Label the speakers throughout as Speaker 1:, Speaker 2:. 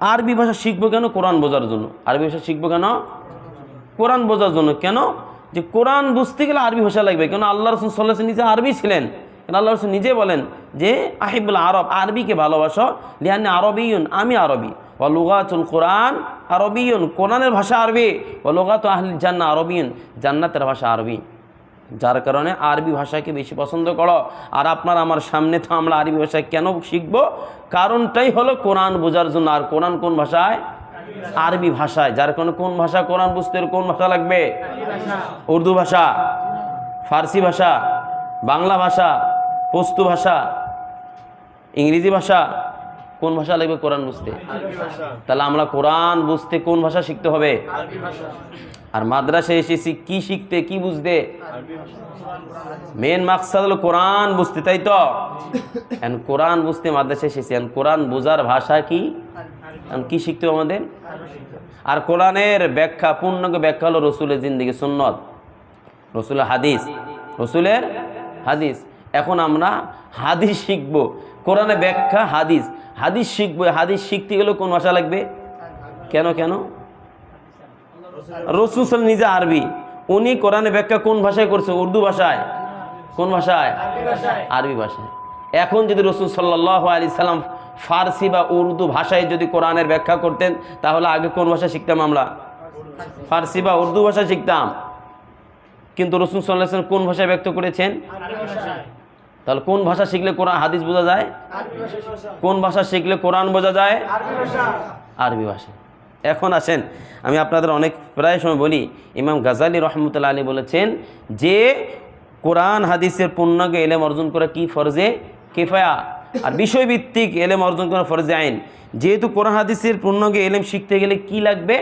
Speaker 1: আরবি ভাষা শিখব কেন? কোরআন বোঝার জন্য। আরবি ভাষা শিখব কেন? কোরআন বোঝার জন্য। কেন? যে কোরআন বুঝতে গেলে আরবি ভাষা লাগবে। কেন? আল্লাহ রসুল সাল্লাহ নিজে আরবি ছিলেন। কেন? আল্লাহ রসুল নিজে বলেন যে, আহিবুল আরব, আরবিকে ভালোবাসো। লিহানি আরবিউন আমি আরবি। ও লুগাতুল কোরআন আরবিউন কোরআনের ভাষা আরবি। ও লুগাত আহলি জান্না আরবিউন জান্নাতের ভাষা আরবি। যার কারণে আরবি ভাষাকে বেশি পছন্দ করো। আর আপনার আমার সামনে তো আমরা আরবি ভাষা কেন শিখব? কারণটাই হলো কোরআন বোঝার জন্য। আর কোরআন কোন ভাষায়? আরবি ভাষায়। যার কারণে কোন ভাষা কোরআন বুঝতে কোন ভাষা লাগবে? উর্দু ভাষা, ফার্সি ভাষা, বাংলা ভাষা, পস্তু ভাষা, ইংরেজি ভাষা কোন ভাষা লাগবে কোরআন বুঝতে? তাহলে আমরা কোরআন বুঝতে কোন ভাষা শিখতে হবে? আর মাদ্রাসায় এসেছি কি শিখতে কি বুঝতে? মেন মাকসাদ হলো কোরআন বুঝতে তাই তো? এখন কোরআন বুঝতে মাদ্রাসায় এসেছি এখন কোরআন বোঝার ভাষা কি? এখন কি শিখতে হবে আমাদের? আর কোরআনের ব্যাখ্যা পূর্ণাঙ্গ ব্যাখ্যা হলো রসুলের জিন্দিগি সুন্নত। রসুলের হাদিস। রসুলের হাদিস। এখন আমরা হাদিস শিখব। কোরআনে ব্যাখ্যা হাদিস। হাদিস শিখব। হাদিস শিখতে গেলে কোন ভাষা লাগবে? কেন কেন? রসুল সাল নিজে আরবি। উনি কোরআনে ব্যাখ্যা কোন ভাষায় করছে? উর্দু ভাষায়। কোন ভাষায়? আরবি ভাষায়। এখন যদি রসুল সাল্লাহ আলি সাল্লাম ফার্সি বা উর্দু ভাষায় যদি কোরআনের ব্যাখ্যা করতেন তাহলে আগে কোন ভাষা শিখতাম আমরা? ফার্সি বা উর্দু ভাষা শিখতাম। কিন্তু রসুল সাল্লাহ কোন ভাষায় ব্যক্ত করেছেন? তাহলে কোন ভাষা শিখলে কোরআন, হাদিস বোঝা যায়? কোন ভাষা শিখলে কোরআন বোঝা যায়? আরবি ভাষা। এখন আসেন, আমি আপনাদের অনেক প্রায় সময় বলি, ইমাম গাজালি রহমতুল্লা আলী বলেছেন যে কোরআন, হাদিসের পূর্ণাঙ্গ এলেম অর্জন করা কি ফরজে? কেফায়া। আর বিষয়ভিত্তিক এলেম অর্জন করা ফরজে আইন। যেহেতু কোরআন, হাদিসের পূর্ণাঙ্গ এলেম শিখতে গেলে কি লাগবে?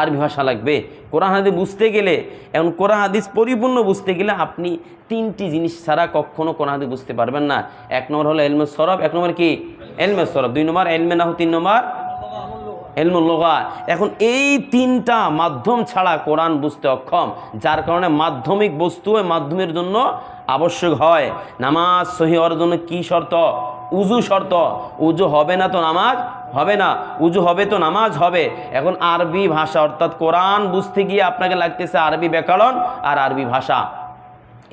Speaker 1: আরবি ভাষা লাগবে। কোরআন হাদিস বুঝতে গেলে, এখন কোরআন হাদিস পরিপূর্ণ বুঝতে গেলে আপনি তিনটি জিনিস ছাড়া কখনো কোরআন হাদিস বুঝতে পারবেন না। এক নম্বর হলো এলমে সরব, এক নম্বর কি? এলমে সরব। দুই নম্বর এলমে নাহ, তিন নম্বর এলমুল লোগা। এখন এই তিনটা মাধ্যম ছাড়া কোরআন বুঝতে অক্ষম, যার কারণে মাধ্যমিক বস্তু মাধ্যমের জন্য আবশ্যক হয়। নামাজ সহি হওয়ার জন্য কি শর্ত? উজু শর্ত। উজু হবে না তো নামাজ হবে না, উজু হবে তো নামাজ হবে। এখন আরবি ভাষা, অর্থাৎ কোরআন বুঝতে গিয়ে আপনাকে লাগতেছে আরবি ব্যাকরণ আর আরবি ভাষা।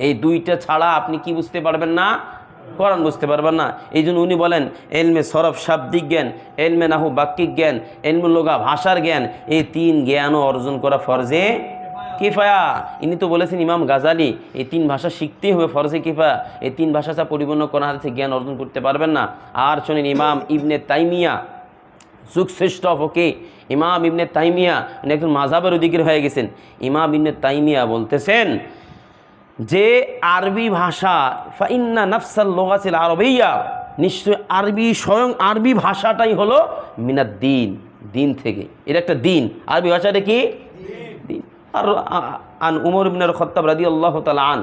Speaker 1: এই দুইটা ছাড়া আপনি কি বুঝতে পারবেন না? কোরআন বুঝতে পারবেন না। এই জন্য উনি বলেন, এলমে সরফ শাব্দিক জ্ঞান, এলমে নাহু বাক্যিক জ্ঞান এলমে লোগা ভাষার জ্ঞান, এই তিন জ্ঞানও অর্জন করা ফরজে কিফায়া। ইনি তো বলেছেন ইমাম গাজালি, এই তিন ভাষা শিখতেই হবে ফরজে কিফায়া। এই তিন ভাষা পরিপূর্ণ করা জ্ঞান অর্জন করতে পারবেন না। আর শোনেন ইমাম ইবনে তাইমিয়া যুগশ্রেষ্ঠ ফকে ইমাম ইবনে তাইমিয়া উনি একজন মাঝাবের অধিকার হয়ে গেছেন। ইমাম ইবনে তাইমিয়া বলতেছেন যে আরবি ভাষা ফাইন্না নাফসাল লোগাছিল আরবিয়া নিশ্চয় আরবি স্বয়ং আরবি ভাষাটাই হলো মিনাদ দিন দিন থেকে। এটা একটা দিন। আরবি ভাষাটা কি? দিন। আর আন উমর মিনার খত্তাব রাদি আল্লাহ তালা আন।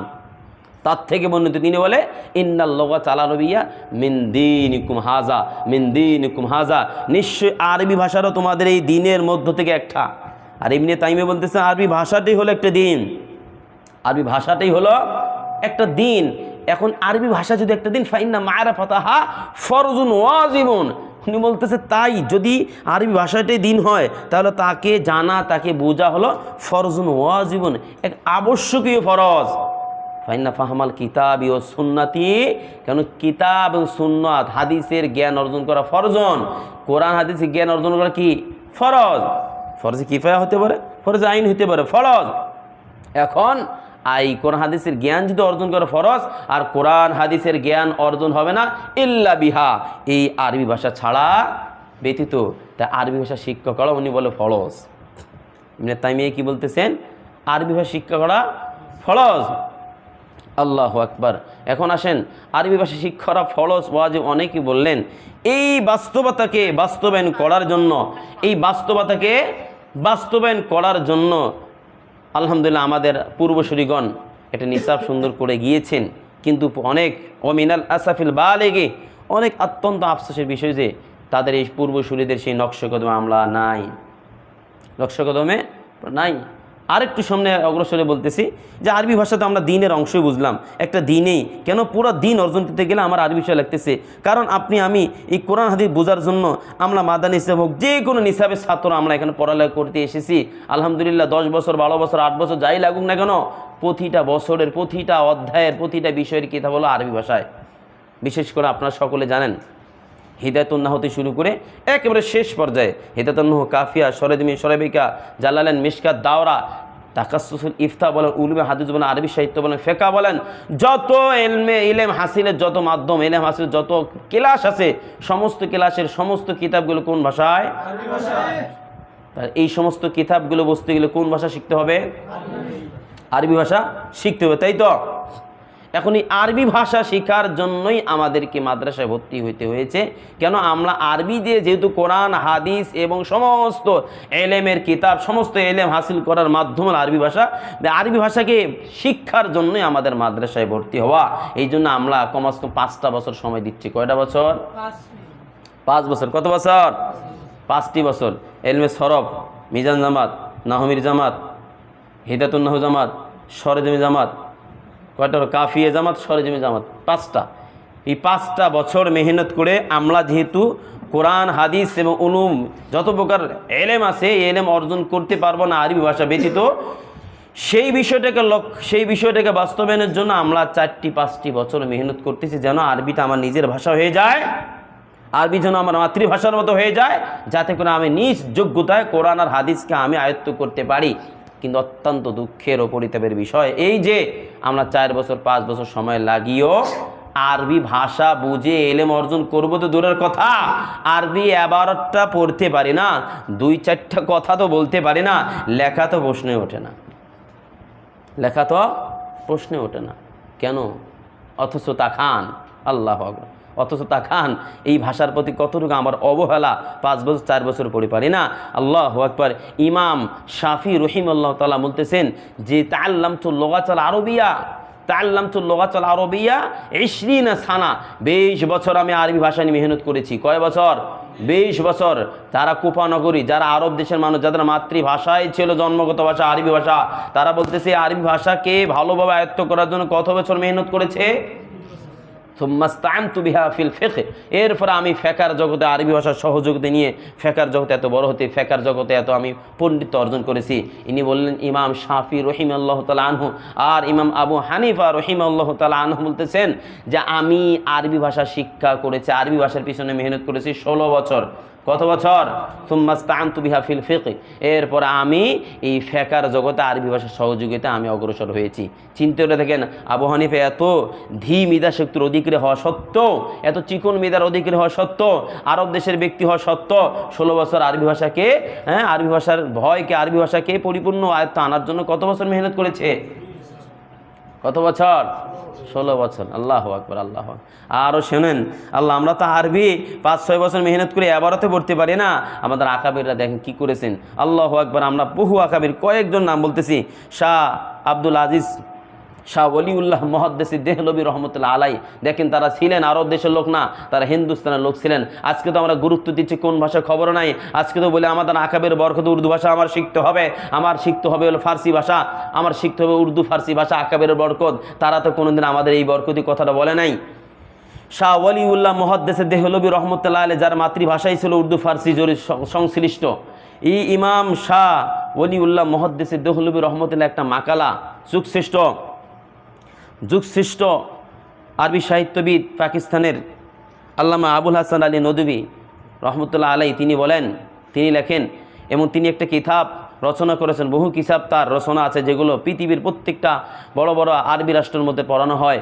Speaker 1: তার থেকে বর্ণিত তিনি বলে, ইন্নাল চালা রবিয়া মিন্দিনিকুম হাজা মিন্দিনিকুম হাজা নিশ্চয় আরবি ভাষারও তোমাদের এই দিনের মধ্য থেকে একটা। আর এমনি তাইমে বলতেছে, আরবি ভাষাটাই হলো একটা দিন। আরবি ভাষাটাই হলো একটা দিন। এখন আরবি ভাষা যদি একটা দিন ফাইন ফাইন্না মায়েরা ফাতাহা ফরজুন ওয়াজিবুন। উনি বলতেছে, তাই যদি আরবি ভাষাটাই দিন হয়, তাহলে তাকে জানা, তাকে বোঝা হলো ফরজুন ওয়াজিবুন, এক আবশ্যকীয় ফরজ। ফাইন্না ফাহমাল কিতাবি ও সুন্নাতি, কেন কিতাব এবং সুন্নাত, হাদিসের জ্ঞান অর্জন করা ফরজন। কোরআন হাদিসের জ্ঞান অর্জন করা কি? ফরজ। ফরজে কিফায়া হতে পারে? ফরজে আইন হতে পারে, ফরজ। এখন, আই কোরআন, হাদিসের জ্ঞান যদি অর্জন করে ফরজ, আর কোরআন, হাদিসের জ্ঞান অর্জন হবে না, ইল্লা বিহা। এই আরবি ভাষা ছাড়া ব্যতীত, তা আরবি ভাষা শিক্ষা করা উনি বলে ফরজ। তাই মেয়ে কি বলতেছেন? আরবি ভাষা শিক্ষা করা ফরজ। আল্লাহ আকবার। এখন আসেন, আরবি ভাষা শিক্ষারা ফরজ ওয়াজিব অনেকেই বললেন, এই বাস্তবতাকে বাস্তবায়ন করার জন্য, এই বাস্তবতাকে বাস্তবায়ন করার জন্য আলহামদুলিল্লাহ আমাদের পূর্বসূরিগণ এটা নিসাব সুন্দর করে গিয়েছেন। কিন্তু অনেক অমিনাল আসাফিল বা লেগে অনেক অত্যন্ত আফসোসের বিষয় যে তাদের এই পূর্বসূরিদের সেই নকশা আমলা নাই। নকশকদমে নাই। আরেকটু সামনে অগ্রসরে বলতেছি যে আরবি ভাষা তো আমরা দিনের অংশই বুঝলাম, একটা দিনেই। কেন পুরো দিন অর্জন করতে গেলে আমার আরবি ভাষা লাগতেছে? কারণ আপনি, আমি এই কোরআন হাদিস বোঝার জন্য আমরা মাদানী হিসাব হোক, যে কোনো নিসাবের ছাত্র আমরা এখানে পড়ালেখা করতে এসেছি। আলহামদুলিল্লাহ, দশ বছর, বারো বছর, আট বছর যাই লাগুক না কেন, প্রতিটা বছরের, প্রতিটা অধ্যায়ের, প্রতিটা বিষয়ের কিতাব হলো আরবি ভাষায়। বিশেষ করে আপনারা সকলে জানেন। হিদায়তুন্নাহ হতে শুরু করে একেবারে শেষ পর্যায়ে হিদায়তুন্নাহ কাফিয়া সরেদমি সরেবিকা জালালেন মিসকাত দাওরা তাকাসুসুল ইফতা বলেন উলুমে হাদিস বলেন আরবি সাহিত্য বলেন ফেকা বলেন যত এলমে ইলেম হাসিলের যত মাধ্যম এলেম হাসিলের যত ক্লাস আছে সমস্ত ক্লাসের সমস্ত কিতাবগুলো কোন ভাষায়? তার এই সমস্ত কিতাবগুলো বুঝতে গেলে কোন ভাষা শিখতে হবে? আরবি ভাষা শিখতে হবে তাই তো? এখন এই আরবি ভাষা শেখার জন্যই আমাদেরকে মাদ্রাসায় ভর্তি হইতে হয়েছে। কেন আমরা আরবি দিয়ে যেহেতু কোরআন, হাদিস এবং সমস্ত এলেমের কিতাব, সমস্ত এলেম হাসিল করার মাধ্যম আরবি ভাষা আরবি ভাষাকে শিক্ষার জন্যই আমাদের মাদ্রাসায় ভর্তি হওয়া। এই জন্য আমরা কমাস কম পাঁচটা বছর সময় দিচ্ছি। কয়টা বছর? পাঁচ বছর। কত বছর? পাঁচটি বছর। এলমে সরফ, মিজান জামাত, নাহমির জামাত হিদাতুন্নাহ জামাত, সরেজমি জামাত কয়টা কাফিয়ে জামাত সরেজমি জামাত। পাঁচটা। এই পাঁচটা বছর মেহনত করে আমরা যেহেতু কোরআন, হাদিস এবং উলুম যত প্রকার এলেম আছে, এই এলেম অর্জন করতে পারব না আরবি ভাষা ব্যতীত, সেই বিষয়টাকে লক্ষ্য সেই বিষয়টাকে বাস্তবায়নের জন্য আমরা চারটি, পাঁচটি বছর মেহনত করতেছি যেন আরবিটা আমার নিজের ভাষা হয়ে যায়, আরবি যেন আমার মাতৃভাষার মতো হয়ে যায়, যাতে করে আমি নিজ যোগ্যতায় কোরআন আর হাদিসকে আমি আয়ত্ত করতে পারি। কিন্তু অত্যন্ত দুঃখের ও পরিতাপের বিষয়। এই যে আমরা চার বছর, পাঁচ বছর সময় লাগিয়েও আরবি ভাষা বুঝে এলেম অর্জন করব তো দূরের কথা। আরবি এবারটা পড়তে পারি না, দুই চারটা কথা তো বলতে পারি না, লেখা তো প্রশ্নে ওঠে না। লেখা তো প্রশ্নে ওঠে না। কেন? অথচ তা খান। আল্লাহ আকবার। অথচ তা খান। এই ভাষার প্রতি কতটুকু আমার অবহেলা? পাঁচ বছর, চার বছর পড়ে পারি না। আল্লাহ আকবর। ইমাম শাফি রহিম আল্লাহ তালা বলতেছেন যে তাল্লাম তো লোগাচাল আরবিয়া তাল্লাম তো লোগাচাল আরবিয়া ইশরিনা সানা। বেশ বছর আমি আরবি ভাষা নিয়ে মেহনত করেছি। কয় বছর? বেশ বছর। তারা কুপানগরী, যারা আরব দেশের মানুষ, যাদের মাতৃভাষাই ছিল জন্মগত ভাষা, আরবি ভাষা, তারা বলতেছে, আরবি ভাষাকে ভালোভাবে আয়ত্ত করার জন্য কত বছর মেহনত করেছে? সুম্মাস্তান বিহা ফিল ফেকে এরপরে আমি ফেকার জগতে আরবি ভাষার সহযোগিতা নিয়ে ফেকার জগতে এত বড় হতে, ফেকার জগতে এত আমি পণ্ডিত অর্জন করেছি। ইনি বললেন, ইমাম শাফি রহিম আল্লাহ তালা আনহু আর ইমাম আবু হানিফা রহিম আল্লাহ তালা আনহু বলতেছেন যে, আমি আরবি ভাষা শিক্ষা করেছি, আরবি ভাষার পিছনে মেহনত করেছি ষোলো বছর। কত বছর? ফিল এরপর আমি এই ফেকার জগতে, আরবি ভাষার সহযোগিতা আমি অগ্রসর হয়েছি। চিন্তা দেখেন, আবু হানিফা এত ধী মিদা শক্তির অধিকারী হওয়া সত্ত্বেও, এত চিকন মিদার অধিকারী হওয়া সত্ত্বেও, আরব দেশের ব্যক্তি হওয়া সত্ত্বেও, ষোলো বছর আরবি ভাষাকে হ্যাঁ আরবি ভাষার ভয়কে, আরবি ভাষাকে পরিপূর্ণ আয়ত্ত আনার জন্য কত বছর মেহনত করেছে? কত বছর? ষোলো বছর। আল্লাহ আকবর, আল্লাহ আরও শোনেন, আল্লাহ, আমরা তো আরবি পাঁচ, ছয় বছর মেহনত করে এবারও তো পড়তে পারি না? আমাদের আকাবিররা দেখেন কি করেছেন? আল্লাহ আকবর, আমরা বহু আকাবির কয়েকজন নাম বলতেছি। শাহ আব্দুল আজিজ শাহ ওলিউল্লাহ মহাদ্দেসি দেহলবি রহমতুল্লাহ আলাই। দেখেন তারা ছিলেন আরব দেশের লোক না, তারা হিন্দুস্তানের লোক ছিলেন। আজকে তো আমরা গুরুত্ব দিচ্ছি কোন ভাষার খবর নাই। আজকে তো বলে আমাদের আকাবের বরকত উর্দু ভাষা আমার শিখতে হবে, আমার শিখতে হবে হলো ফার্সি ভাষা, আমার শিখতে হবে উর্দু ফার্সি ভাষা, আকাবের বরকত। তারা তো কোনোদিন আমাদের এই বরকতি কথাটা বলে নাই। শাহ ওয়ালিউল্লাহ মহাদ্দেসে দেহলবি রহমতুল্লাহ আলী যার মাতৃভাষাই ছিল উর্দু ফার্সি সং- সংশ্লিষ্ট। ই ইমাম শাহ ওলিউল্লাহ মহাদ্দেসে দেহলবি রহমতুল্লাহ একটা মাকালা যুগশ্রেষ্ঠ যুগশ্রেষ্ঠ আরবি সাহিত্যবিদ পাকিস্তানের আল্লামা আবুল হাসান আলী নদবী রহমতুল্লাহ আলাই তিনি বলেন, তিনি লেখেন, এবং তিনি একটা কিতাব রচনা করেছেন। বহু কিতাব তার রচনা আছে, যেগুলো পৃথিবীর প্রত্যেকটা বড় বড় আরবি রাষ্ট্রের মধ্যে পড়ানো হয়।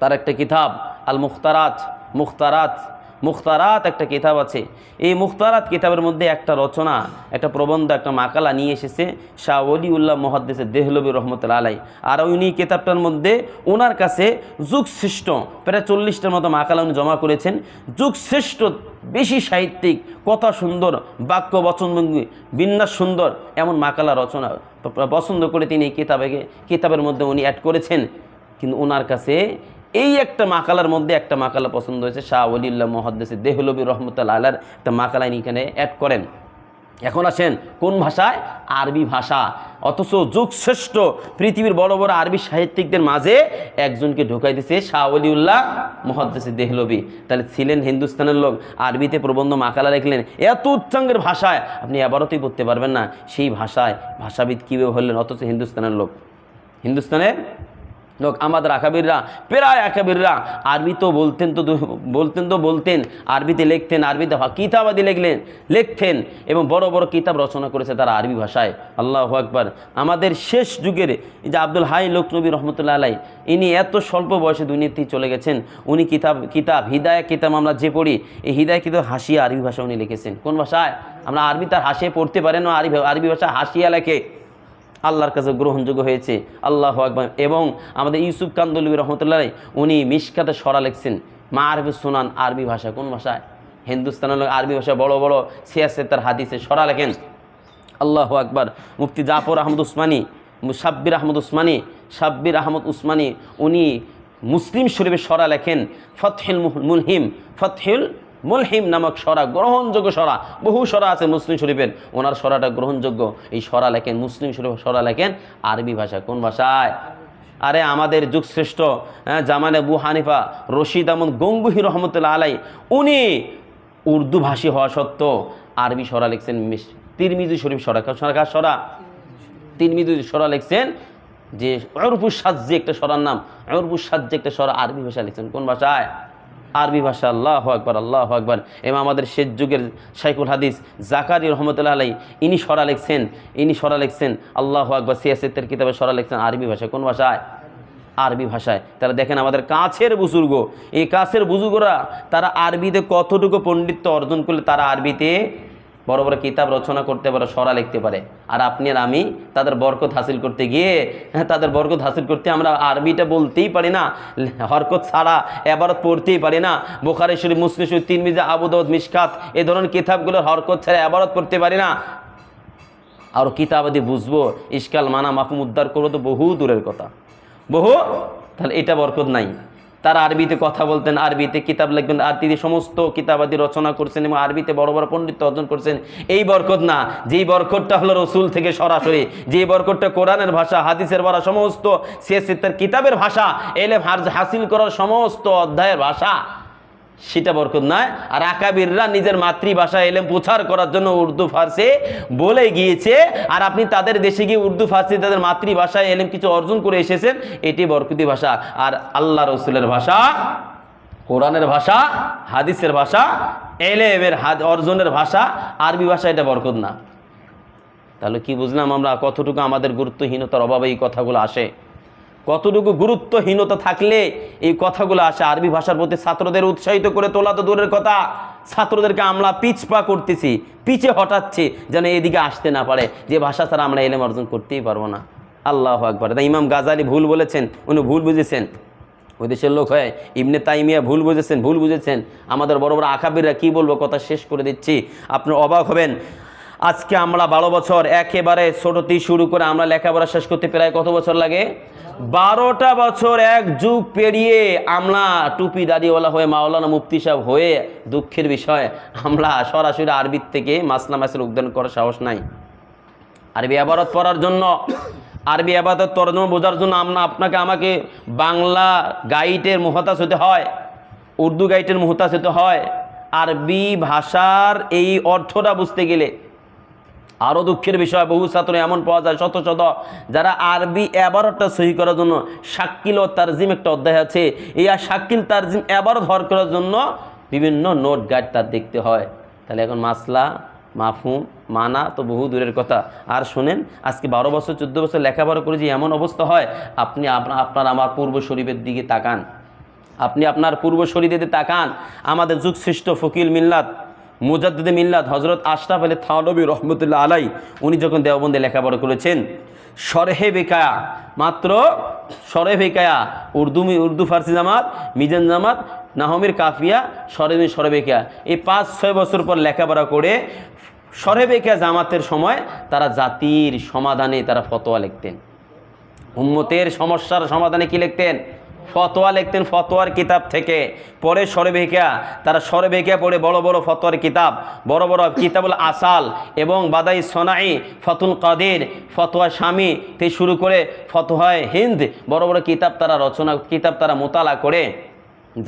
Speaker 1: তার একটা কিতাব আল মুখতারাত মুখতারাত মুখতারাত একটা কিতাব আছে। এই মুখতারাত কিতাবের মধ্যে একটা রচনা, একটা প্রবন্ধ, একটা মাকালা নিয়ে এসেছে শাহ ওলিউল্লাহ মহাদ্দেসের দেহলবী রহমতুল্লা আলাই আর উনি কিতাবটার মধ্যে ওনার কাছে যুগশ্রেষ্ঠ, প্রায় চল্লিশটার মতো মাকালা উনি জমা করেছেন। যুগশ্রেষ্ঠ, বেশি সাহিত্যিক, কথা সুন্দর, বাক্য বচনভঙ্গি, বিন্যাস সুন্দর এমন মাকালা রচনা পছন্দ করে তিনি এই কিতাবে কিতাবের মধ্যে উনি অ্যাড করেছেন। কিন্তু ওনার কাছে এই একটা মাকালার মধ্যে একটা মাকালা পছন্দ হয়েছে, শাহ ওলিউল্লাহ মহাদ্দেসে দেহলবী রহমতুল্লাহ আলার একটা মাকালা এখানে অ্যাড করেন। এখন আসেন, কোন ভাষায়? আরবি ভাষা। অথচ যুগশ্রেষ্ঠ পৃথিবীর বড় বড় আরবি সাহিত্যিকদের মাঝে একজনকে ঢোকাই দিছে শাহ অলিউল্লাহ মহাদ্দেসে দেহলবি তাহলে ছিলেন হিন্দুস্তানের লোক, আরবিতে প্রবন্ধ মাকালা লিখলেন, এত উচ্চাঙ্গের ভাষায় আপনি আবারতই পড়তে পারবেন না সেই ভাষায়, ভাষাবিদ কীভাবে হলেন, অথচ হিন্দুস্তানের লোক। হিন্দুস্তানের লোক, আমাদের আকাবিররা, প্রায় আকাবিররা আরবি তো বলতেন তো বলতেন তো বলতেন, আরবিতে লিখতেন, আরবিতে কিতাবাদি লিখলেন, লিখতেন এবং বড় বড় কিতাব রচনা করেছে তারা আরবি ভাষায়। আল্লাহ আকবার। আমাদের শেষ যুগের যে আব্দুল হাই লোকনবী রহমতুল্লাহ আলাই, ইনি এত স্বল্প বয়সে দুনিয়াতেই চলে গেছেন, উনি কিতাব কিতাব হিদায়া কিতাব আমরা যে পড়ি, এই হিদায়া কিতাব হাসিয়া আরবি ভাষা উনি লিখেছেন। কোন ভাষায়? আমরা আরবি তার হাসিয়ে পড়তে পারেন না, আরবি আরবি ভাষা হাসিয়া লেখে। আল্লাহর কাছে গ্রহণযোগ্য হয়েছে। আল্লাহ আকবর। এবং আমাদের ইউসুফ কান্দলবী রহমতুল্লাহ উনি মিশকাতে সরা লিখছেন মা আরবি সুনান আরবি ভাষা কোন ভাষায়? হিন্দুস্তানের আরবি ভাষা বড় বড় সিয়াসে তার হাদিসে সরা লেখেন। আল্লাহ আকবর। মুফতি জাফর আহমদ উসমানী সাব্বির আহমদ উসমানী, সাব্বির আহমদ উসমানী, উনি মুসলিম শরীফে সরা লেখেন, ফতহিল মুহ- মুলহিম ফতহিল মুলহিম নামক সরা গ্রহণযোগ্য সরা বহু সরা আছে মুসলিম শরীফের। ওনার সরাটা গ্রহণযোগ্য। এই সরা লেখেন মুসলিম শরীফ সরা লেখেন আরবি ভাষা কোন ভাষায়? আরে আমাদের যুগশ্রেষ্ঠ হ্যাঁ, জামানে বু হানিফা রশিদ আহমদ গঙ্গুহি রহমতুল্লাহ আলাই উনি উর্দু ভাষী হওয়া সত্ত্বেও আরবি সরা লিখছেন তিরমিজি শরীফ সরা। সরা? সরা? তিরমিজি সরা লিখছেন যে অরফুর সাজ্জে একটা সরার নাম অরফুর সাজ্জে একটা সরা আরবি ভাষা লিখছেন। কোন ভাষায়? আরবি ভাষা, আল্লাহ আকবর আল্লাহ আকবর। এবং আমাদের শেষ যুগের শাইকুল হাদিস জাকারি রহমতুল্লাহ আলাই ইনি সরা লিখছেন, ইনি সরা লিখছেন, আল্লাহ আকবর, সিয়াসেতের কিতাবে সরা লিখছেন আরবি ভাষায়। কোন ভাষায়? আরবি ভাষায়। তারা দেখেন আমাদের কাছের বুজুর্গ, এই কাছের বুজুর্গরা তারা আরবিতে কতটুকু পণ্ডিত্য অর্জন করলে তারা আরবিতে বড় বড় কিতাব রচনা করতে পারে, সরা লিখতে পারে। আর আপনি আর আমি তাদের বরকত হাসিল করতে গিয়ে, তাদের বরকত হাসিল করতে আমরা আরবিটা বলতেই পারি না, হরকত ছাড়া, এবারত পড়তেই পারি না। বোখারে শরীফ, মুসলিম শরীফ তিন মিজা আবুদৌদ মিসকাত এ ধরনের কিতাবগুলোর হরকত ছাড়া এবারত পড়তে পারি না। আর কিতাবাদি বুঝব ইস্কাল মানা মাফুম উদ্ধার করব তো বহু দূরের কথা। বহু, তাহলে এটা বরকত নাই। তারা আরবিতে কথা বলতেন, আরবিতে কিতাব লিখবেন, আর তিনি সমস্ত কিতাবাদি রচনা করছেন এবং আরবিতে বড় বড় পণ্ডিত অর্জন করছেন। এই বরকত না, যেই বরকতটা হলো রসুল থেকে সরাসরি যে বরকতটা কোরআনের ভাষা, হাদিসের ভাষা, সমস্ত সে তার কিতাবের ভাষা এলে হাসিল করার সমস্ত অধ্যায়ের ভাষা। সেটা বরকত নয় আর আকাবিররা নিজের মাতৃভাষা এলেম প্রচার করার জন্য উর্দু, ফার্সি বলে গিয়েছে। আর আপনি তাদের দেশে গিয়ে উর্দু, ফার্সি তাদের মাতৃভাষায় এলেম কিছু অর্জন করে এসেছেন, এটি বরকতি ভাষা। আর আল্লাহ রসুলের ভাষা, কোরআনের ভাষা, হাদিসের ভাষা, এলেমের অর্জনের ভাষা, আরবি ভাষা, এটা বরকত না। তাহলে কি বুঝলাম আমরা কতটুকু আমাদের গুরুত্বহীনতার অভাবে এই কথাগুলো আসে? কতটুকু গুরুত্বহীনতা থাকলে এই কথাগুলো আসে? আরবি ভাষার প্রতি ছাত্রদের উৎসাহিত করে তোলা তো দূরের কথা। ছাত্রদেরকে আমরা পিছপা করতেছি, পিছে হটাচ্ছি, যেন এদিকে আসতে না পারে। যে ভাষা ছাড়া আমরা এলেম অর্জন করতেই পারব না। আল্লাহ আকবর। তাই ইমাম গাজালি ভুল বলেছেন, উনি ভুল বুঝেছেন। ওই দেশের লোক হয়ে ইবনে তাইমিয়া ভুল বুঝেছেন ভুল বুঝেছেন। আমাদের বড় বড় আকাবিররা কী বলব, কথা শেষ করে দিচ্ছি। আপনার অবাক হবেন আজকে আমরা বারো বছর একেবারে ছোটতেই শুরু করে আমরা লেখাপড়া শেষ করতে প্রায় কত বছর লাগে? বারোটা বছর এক যুগ পেরিয়ে আমরা টুপি দাড়িওয়ালা হয়ে, মাওলানা মুফতি সাহেব হয়ে দুঃখের বিষয়, আমরা সরাসরি আরবির থেকে মাসলা মাসের উদ্যান করার সাহস নাই। আরবি আবাদত পড়ার জন্য, আরবি আবাদত তর্জমা বোঝার জন্য আমরা আপনাকে, আমাকে বাংলা গাইডের মহতাজ হতে হয়, উর্দু গাইডের মহতাজ হতে হয়। আরবি ভাষার এই অর্থটা বুঝতে গেলে আরও দুঃখের বিষয়, বহু ছাত্র এমন পাওয়া যায়, শত শত, যারা আরবি এবারতটা সহি করার জন্য শাক্কিল ও তারজিম একটা অধ্যায় আছে। এই আর শাক্কিল তারজিম এবারত হর করার জন্য বিভিন্ন নোট গাইড তার দেখতে হয়। তাহলে এখন মাসলা মাফুম মানা তো বহু দূরের কথা। আর শোনেন, আজকে বারো বছর, চোদ্দ বছর লেখাপড়া করে যে এমন অবস্থা হয়, আপনি আপনা- আপনার আমার পূর্ব শরীফের দিকে তাকান। আপনি আপনার পূর্ব শরীরে তাকান। আমাদের যুগ সৃষ্ট ফকিল মিল্লাত মুজাদ্দিদে মিল্লাত হজরত আশরাফ আলী থানবী রহমতুল্লাহ আলাই, উনি যখন দেওবন্দে লেখাপড়া করেছেন সরহে বেকায়া, মাত্র সরে বেকায়া, উর্দু উর্দু ফার্সি জামাত, মিজান জামাত, নাহমির কাফিয়া সরেমি সরবেকিয়া এই পাঁচ, ছয় বছর পর লেখাপড়া করে সরে সরেবেকিয়া জামাতের সময় তারা জাতির সমাধানে তারা ফতোয়া লিখতেন। উম্মতের সমস্যার সমাধানে কি লিখতেন? ফতোয়া লিখতেন ফতোয়ার কিতাব থেকে। পরে সরবেহিকা, তারা সরবেহিকা পড়ে বড় বড় ফতোয়ার কিতাব, বড় বড় কিতাবুল আসাল এবং বাদাই সোনাই, ফতুল কাদের, ফতোয়া স্বামী থেকে শুরু করে ফতোয়ায় হিন্দ, বড় বড় কিতাব তারা রচনা, কিতাব তারা মোতালা করে।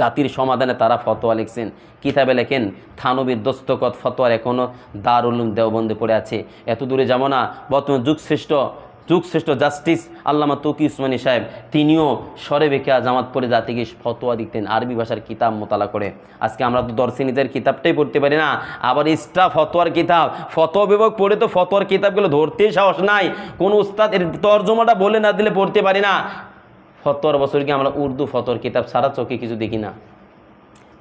Speaker 1: জাতির সমাধানে তারা ফতোয়া লিখছেন। কিতাবে লেখেন, থানবীর দস্তকত ফতোয়ার এখনও দারুল দেওবন্দে পড়ে আছে। এত দূরে যাব না, বর্তমান যুগশ্রেষ্ঠ যুগশ্রেষ্ঠ জাস্টিস আল্লামা তকি উসমানী সাহেব, তিনিও সরে বেকা জামাত পড়ে জাতিকে ফতোয়া দিতেন, আরবি ভাষার কিতাব মোতালা করে। আজকে আমরা তো দর্শনীদের কিতাবটাই পড়তে পারি না, আবার ইস্টা ফতোয়ার কিতাব। ফতোয়া বিভাগ পড়ে তো ফতোয়ার কিতাবগুলো ধরতেই সাহস নাই, কোন উস্তাদ এর তর্জমাটা বলে না দিলে পড়তে পারি না। ফতোয়ার বছর কি আমরা উর্দু ফতোয়ার কিতাব সারা চোখে কিছু দেখি না?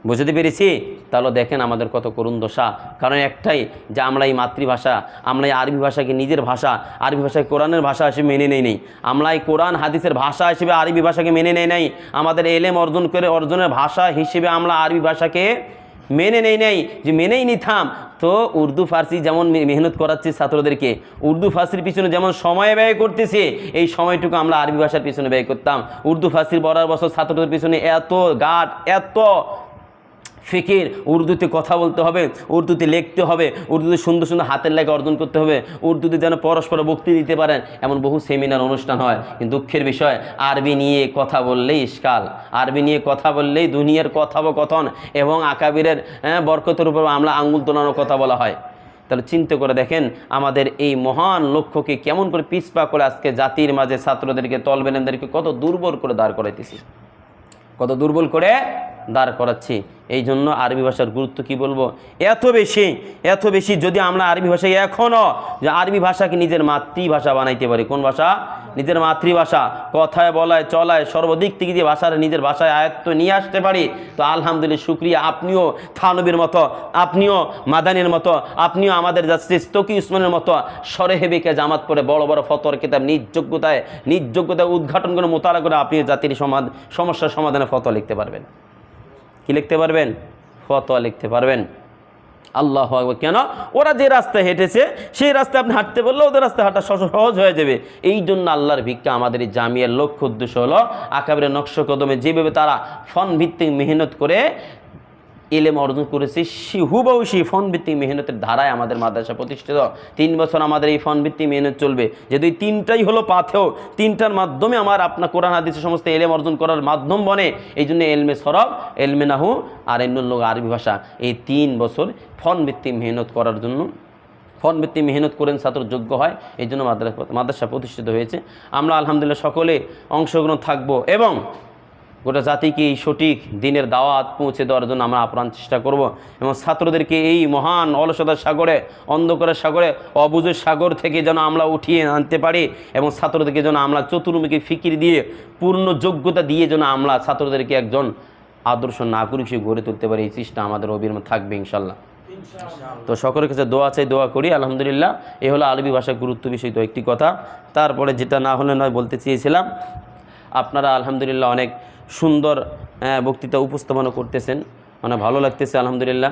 Speaker 1: বুঝতে পেরেছি? তাহলে দেখেন আমাদের কত করুণ দশা। কারণ একটাই যে আমরা এই মাতৃভাষা, আমরা এই আরবি ভাষাকে নিজের ভাষা, আরবি ভাষাকে কোরআনের ভাষা হিসেবে মেনে নেই নেই। আমরা এই কোরআন, হাদিসের ভাষা হিসেবে আরবি ভাষাকে মেনে নেই নাই। আমাদের এলেম অর্জন করে, অর্জনের ভাষা হিসেবে আমরা আরবি ভাষাকে মেনে নেই নেই। যে মেনেই নিতাম। তো উর্দু, ফার্সি যেমন মেহনত করাচ্ছি ছাত্রদেরকে, উর্দু, ফার্সির পিছনে যেমন সময় ব্যয় করতেছে, এই সময়টুকু আমরা আরবি ভাষার পিছনে ব্যয় করতাম। উর্দু, ফার্সির বড়ার বছর ছাত্রদের পিছনে এত গাট, এত ফিকির, উর্দুতে কথা বলতে হবে, উর্দুতে লিখতে হবে, উর্দুতে সুন্দর সুন্দর হাতের লেখা অর্জন করতে হবে, উর্দুতে যেন পরস্পর বক্তি দিতে পারেন, এমন বহু সেমিনার অনুষ্ঠান হয়। কিন্তু দুঃখের বিষয়, আরবি নিয়ে কথা বললেই ইস্কাল আরবি নিয়ে কথা বললেই দুনিয়ার কথোপকথন এবং আকাবিরের বরকতের উপর আমরা আঙ্গুল তোলানোর কথা বলা হয়। তাহলে চিন্তা করে দেখেন, আমাদের এই মহান লক্ষ্যকে কেমন করে পিছপা করে আজকে জাতির মাঝে ছাত্রদেরকে তলবেলেনদেরকে কত দুর্বল করে দাঁড় করাইতেছি। কত দুর্বল করে দাঁড় করাচ্ছি। এই জন্য আরবি ভাষার গুরুত্ব কি বলব? এত বেশি এত বেশি যদি আমরা আরবি ভাষায় এখনও যে আরবি ভাষাকে নিজের মাতৃভাষা বানাইতে পারি। কোন ভাষা? নিজের মাতৃভাষা। কথায় বলায়, চলায়, সর্বদিক থেকে যে ভাষার নিজের ভাষায় আয়ত্ত নিয়ে আসতে পারি, তো আলহামদুলিল্লাহ শুক্রিয়া। আপনিও থানবীর মতো, আপনিও মাদানির মতো, আপনিও আমাদের যাচ্ছে তকি উসমানের মতো সরে হেবিকে জামাত পরে বড় বড় ফতর কিতাব, নিজ যোগ্যতায় নিজ যোগ্যতায় উদ্ঘাটন করে মোতালা করে আপনি জাতির সমাদ সমস্যার সমাধানে ফতোয়া লিখতে পারবেন। কি লিখতে পারবেন? ফতোয়া লিখতে পারবেন। আল্লাহ কেন? ওরা যে রাস্তায় হেঁটেছে, সেই রাস্তায় আপনি হাঁটতে বললে ওদের রাস্তায় হাঁটা সহ- সহজ হয়ে যাবে। এই জন্য আল্লাহর ভিক্ষা আমাদের এই জামিয়ার লক্ষ্য উদ্দেশ্য হলো আকাবের নকশ কদমে যেভাবে তারা ফন ভিত্তিক মেহনত করে এলেম অর্জন করেছে। সে হুবহু সেই ফোন ভিত্তিক মেহনতের ধারায় আমাদের মাদ্রাসা প্রতিষ্ঠিত। তিন বছর আমাদের এই ফোন ভিত্তিক মেহনত চলবে। এই তিনটাই হলো পাথেও, তিনটার মাধ্যমে আমার আপনার কোরআন হাদিসের সমস্ত এলেম অর্জন করার মাধ্যম বনে, এই জন্য এলমে সরব, এলমে নাহু আর এমনুল্লোক আরবি ভাষা। এই তিন বছর ফোন ভিত্তিক মেহনত করার জন্য ফোন ভিত্তিক মেহনত করেন ছাত্র যোগ্য হয়, এই জন্য মাদ্রাসা মাদ্রাসা প্রতিষ্ঠিত হয়েছে। আমরা আলহামদুলিল্লাহ সকলে অংশগ্রহণ থাকব এবং গোটা জাতিকে এই সঠিক দিনের দাওয়াত পৌঁছে দেওয়ার জন্য আমরা আপ্রাণ চেষ্টা করব? এবং ছাত্রদেরকে এই মহান অলসতার সাগরে অন্ধকারের সাগরে অবুজের সাগর থেকে যেন আমরা উঠিয়ে আনতে পারি এবং ছাত্রদেরকে যেন আমরা চতুর্মুখী ফিকির দিয়ে পূর্ণ যোগ্যতা দিয়ে যেন আমরা ছাত্রদেরকে একজন আদর্শ নাগরিক হিসেবে গড়ে তুলতে পারি। এই চেষ্টা আমাদের অবিরাম থাকবে ইনশাল্লাহ তো সকলের কাছে দোয়া চাই দোয়া করি। আলহামদুলিল্লাহ এ হলো আরবি ভাষার গুরুত্ব বিষয় তো একটি কথা। তারপরে যেটা না হলে নয় বলতে চেয়েছিলাম আপনারা আলহামদুলিল্লাহ অনেক সুন্দর আহ, বক্তৃতা উপস্থাপনা করতেছেন। মানে ভালো লাগতেছে আলহামদুলিল্লাহ।